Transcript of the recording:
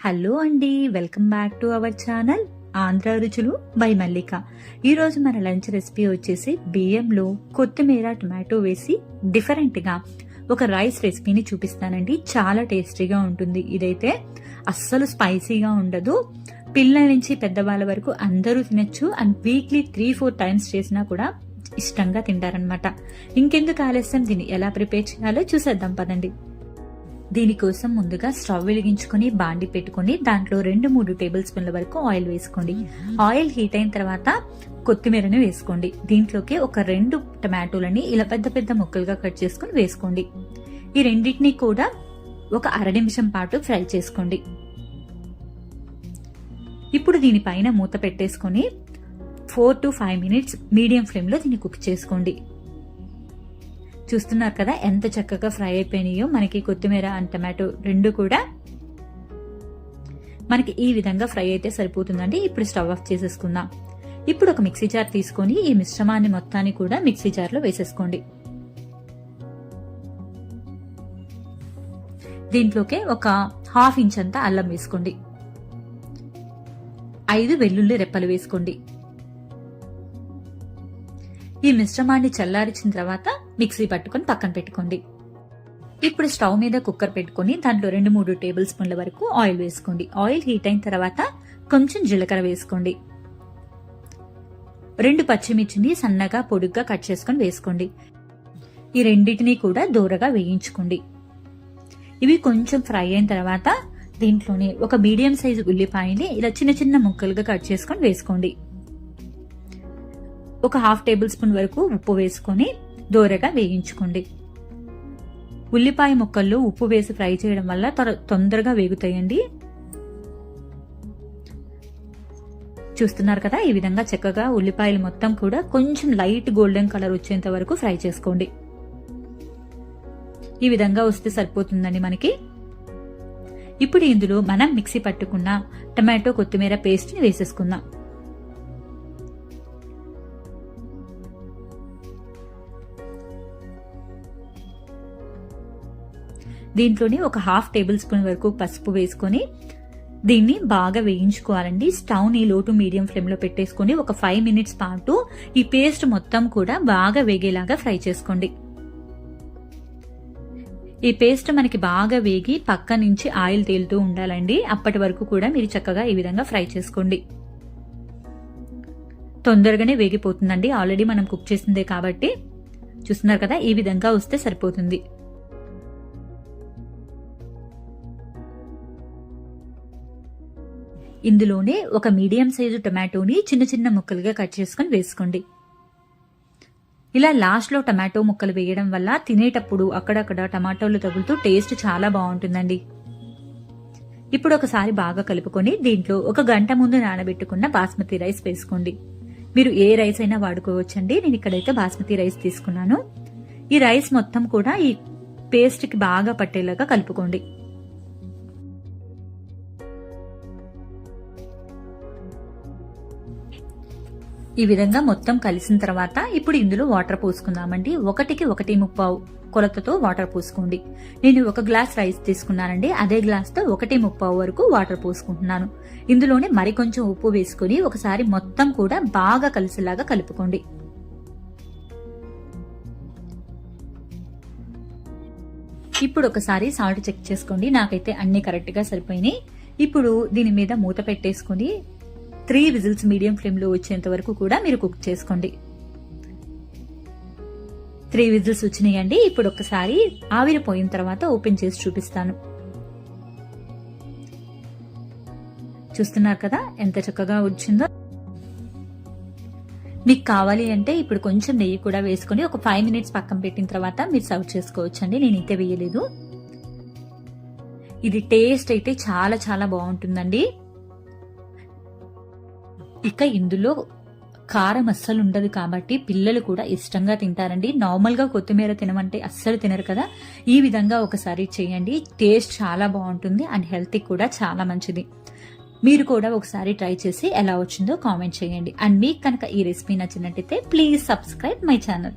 Hello అండి welcome back to our channel Andhra Ruchulu by Mallika. ఈ రోజు మన లంచ్ రెసిపీ వచ్చేసి బియ్యంలో కొత్తిమీర టొమాటో వేసి డిఫరెంట్గా ఒక రైస్ రెసిపీని చూపిస్తానండి. చాలా టేస్టీగా ఉంటుంది. ఇదైతే అస్సలు స్పైసీగా ఉండదు. పిల్లల నుంచి పెద్దవాళ్ళ వరకు అందరూ తినచ్చు. And weekly three four times చేసినా కూడా ఇష్టంగా తింటారనమాట ఇంకెందుకు ఆలస్యం? దీన్ని ఎలా ప్రిపేర్ చేయాలో చూసేద్దాం పదండి. దీనికోసం ముందుగా స్టవ్ వెలిగించుకొని బాండి పెట్టుకొని దాంట్లో రెండు మూడు టేబుల్ స్పూన్ల వరకు ఆయిల్ వేసుకోండి. ఆయిల్ హీట్ అయిన తర్వాత కొత్తిమీరని వేసుకోండి. దీంట్లోకి ఒక రెండు టమాటోలని ఇలా పెద్ద పెద్ద ముక్కలుగా కట్ చేసుకుని వేసుకోండి. ఈ రెండింటిని కూడా ఒక అర నిమిషం పాటు ఫ్రై చేసుకోండి. ఇప్పుడు దీనిపైన మూత పెట్టేసుకొని four to five minutes medium ఫ్లేమ్లో దీన్ని కుక్ చేసుకోండి. చూస్తున్నారు కదా ఎంత చక్కగా ఫ్రై అయిపోయినాయో. మనకి కొత్తిమీర అండ్ టమాటో రెండు కూడా మనకి ఈ విధంగా ఫ్రై అయితే సరిపోతుందండి. ఇప్పుడు స్టవ్ ఆఫ్ చేసేసుకుందాం. ఇప్పుడు ఒక మిక్సీ జార్ తీసుకొని ఈ మిశ్రమాన్ని మొత్తాన్ని కూడా మిక్సీ జార్లో వేసేసుకోండి. దీంట్లోకే ఒక హాఫ్ ఇంచ్ అంతా అల్లం వేసుకోండి. ఐదు వెల్లుల్లి రెప్పలు వేసుకోండి. ఈ మిశ్రమాన్ని చల్లారించిన తర్వాత మిక్సీ పట్టుకొని పక్కన పెట్టుకోండి ఇప్పుడు స్టవ్ మీద కుక్కర్ పెట్టుకుని దాంట్లో రెండు మూడు టేబుల్ స్పూన్ల వరకు ఆయిల్ వేసుకోండి. ఆయిల్ హీట్ అయిన తర్వాత కొంచెం జీలకర్ర వేసుకోండి. రెండు పచ్చిమిర్చిని సన్నగా పొడుగ్గా కట్ చేసుకొని వేసుకోండి. ఈ రెండింటిని కూడా దూరగా వేయించుకోండి. ఇవి కొంచెం ఫ్రై అయిన తర్వాత దీంట్లోనే ఒక మీడియం సైజు ఉల్లిపాయని ఇలా చిన్న చిన్న ముక్కలుగా కట్ చేసుకొని వేసుకోండి. ఒక హాఫ్ టేబుల్ స్పూన్ వరకు ఉప్పు వేసుకొని దోరగా వేయించుకోండి. ఉల్లిపాయ ముక్కల్లో ఉప్పు వేసి ఫ్రై చేయడం వల్ల తొందరగా వేగుతాయండి. చూస్తున్నారు కదా ఈ విధంగా చక్కగా ఉల్లిపాయలు మొత్తం కూడా కొంచెం లైట్ గోల్డెన్ కలర్ వచ్చేంత వరకు ఫ్రై చేసుకోండి. ఈ విధంగా వస్తే సరిపోతుందండి మనకి. ఇప్పుడు ఇందులో మనం మిక్సీ పట్టుకున్న టమాటో కొత్తిమీర పేస్ట్ని వేసేసుకుందాం. దీంట్లోనే ఒక హాఫ్ టేబుల్ స్పూన్ వరకు పసుపు వేసుకొని దీన్ని బాగా వేయించుకోవాలండి. స్టవ్ని లోటు మీడియం ఫ్లేమ్లో పెట్టేసుకొని ఒక ఫైవ్ మినిట్స్ పాటు ఈ పేస్ట్ మొత్తం కూడా బాగా వేగేలాగా ఫ్రై చేసుకోండి. ఈ పేస్ట్ మనకి బాగా వేగి పక్క నుంచి ఆయిల్ తేలుతూ ఉండాలండి. అప్పటి వరకు కూడా మీరు చక్కగా ఈ విధంగా ఫ్రై చేసుకోండి. తొందరగానే వేగిపోతుందండి. ఆల్రెడీ మనం కుక్ చేసిందే కాబట్టి చూస్తున్నారు కదా ఈ విధంగా వస్తే సరిపోతుంది. ఇందులోనే ఒక మీడియం సైజు టొమాటోని చిన్న చిన్న ముక్కలుగా కట్ చేసుకుని వేసుకోండి. ఇలా లాస్ట్లో టమాటో ముక్కలు వేయడం వల్ల తినేటప్పుడు అక్కడక్కడ టమాటోలు తగులుతూ టేస్ట్ చాలా బాగుంటుందండి. ఇప్పుడు ఒకసారి బాగా కలుపుకొని దీంట్లో ఒక గంట ముందు నానబెట్టుకున్న బాస్మతి రైస్ వేసుకోండి. మీరు ఏ రైస్ అయినా వాడుకోవచ్చండి. నేను ఇక్కడైతే బాస్మతి రైస్ తీసుకున్నాను. ఈ రైస్ మొత్తం కూడా ఈ పేస్ట్కి బాగా పట్టేలాగా కలుపుకోండి. ఈ విధంగా మొత్తం కలిసిన తర్వాత ఇప్పుడు ఇందులో వాటర్ పోసుకుందామండి. ఒకటికి ఒకటి ముప్పావు కొలతతో వాటర్ పోసుకోండి. నేను ఒక గ్లాస్ రైస్ తీసుకున్నానండి. అదే గ్లాస్తో ఒకటి ముప్పావు వరకు వాటర్ పోసుకుంటున్నాను. ఇందులోనే మరికొంచెం ఉప్పు వేసుకుని ఒకసారి మొత్తం కూడా బాగా కలిసేలాగా కలుపుకోండి. ఇప్పుడు ఒకసారి సాల్ట్ చెక్ చేసుకోండి. నాకైతే అన్ని కరెక్ట్గా సరిపోయినాయి. ఇప్పుడు దీని మీద మూత పెట్టేసుకుని త్రీ విజిల్స్ మీడియం ఫ్లేమ్లో వచ్చేంత వరకు కూడా మీరు కుక్ చేసుకోండి. త్రీ విజిల్స్ వచ్చినాయండి. ఇప్పుడు ఒకసారి ఆవిరిపోయిన తర్వాత ఓపెన్ చేసి చూపిస్తాను. చూస్తున్నారు కదా ఎంత చక్కగా వచ్చిందో. మీకు కావాలి అంటే ఇప్పుడు కొంచెం నెయ్యి కూడా వేసుకొని ఒక ఫైవ్ మినిట్స్ పక్కన పెట్టిన తర్వాత మీరు సర్వ్ చేసుకోవచ్చు అండి నేనైతే వేయలేదు. ఇది టేస్ట్ అయితే చాలా చాలా బాగుంటుందండి. ఇక ఇందులో కారం అస్సలు ఉండదు కాబట్టి పిల్లలు కూడా ఇష్టంగా తింటారండి. నార్మల్గా కొత్తిమీర తినమంటే అస్సలు తినరు కదా. ఈ విధంగా ఒకసారి చేయండి. టేస్ట్ చాలా బాగుంటుంది అండ్ హెల్త్ కూడా చాలా మంచిది. మీరు కూడా ఒకసారి ట్రై చేసి ఎలా వచ్చిందో కామెంట్ చేయండి. అండ్ మీకు కనుక ఈ రెసిపీ నచ్చినట్టయితే ప్లీజ్ సబ్స్క్రైబ్ మై ఛానల్.